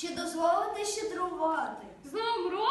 Чи дозволите щедрувати? З Новим роком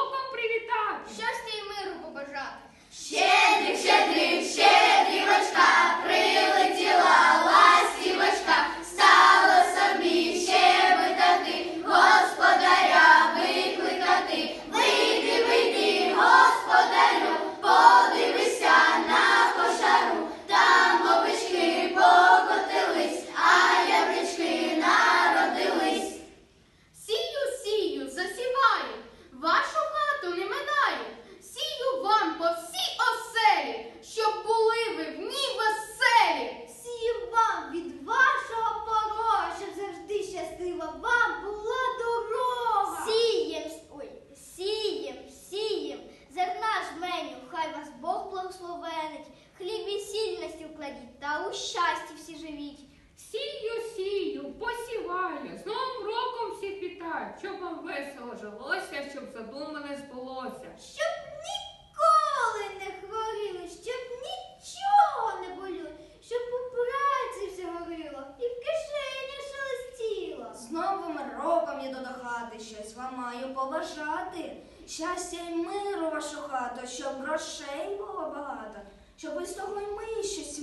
кладіть, та у щасті всі живіть. Сію, сію, посіваю, з Новим роком всіх вітаю, щоб вам весело жилося, щоб задумане збулося. Щоб ніколи не хворіли, щоб нічого не боліло, щоб у праці все горіло і в кишені шелестіло. З новим роком я до хати щось вам маю побажати. Щастя й миру вашу хату, щоб грошей було багато, щоб із того й ми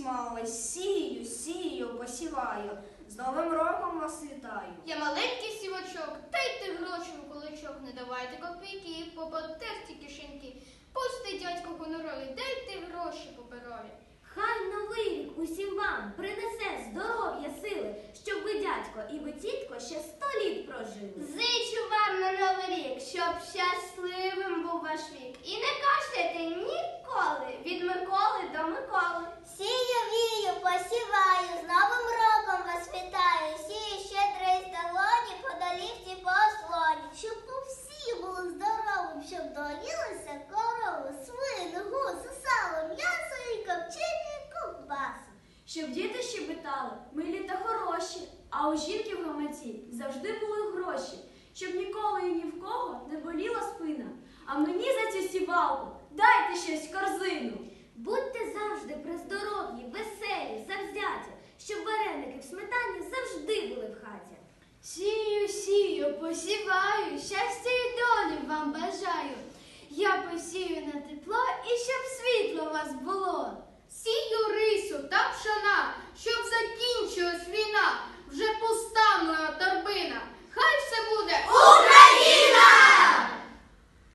щось. Сію, сію, посіваю. З Новим роком вас вітаю. Я маленький сівачок, дайте гроші в кулачок, не давайте копійки, по потерті кишеньки. Пусти дядько гонорові, дайте гроші паперові. Хай новий рік усім вам принесе здоров'я, сили, щоб ви, дядько, і ви, тітко, ще сто літ прожили. Зичу вам на новий рік, щоб щасливим був ваш вік. І не кашляйте Щоб діти щебетали, милі та хороші, а у жінки в гаманці завжди були гроші, щоб ніколи і ні в кого не боліла спина. А мені за цю сівалку дайте щось в корзину. Будьте завжди при здоров'ї, веселі, завзяті, щоб вареники в сметані завжди були в хаті. Сію, сію, посіваю, щастя і долі вам бажаю. Я посію на тепло і щоб світло у вас було. Сію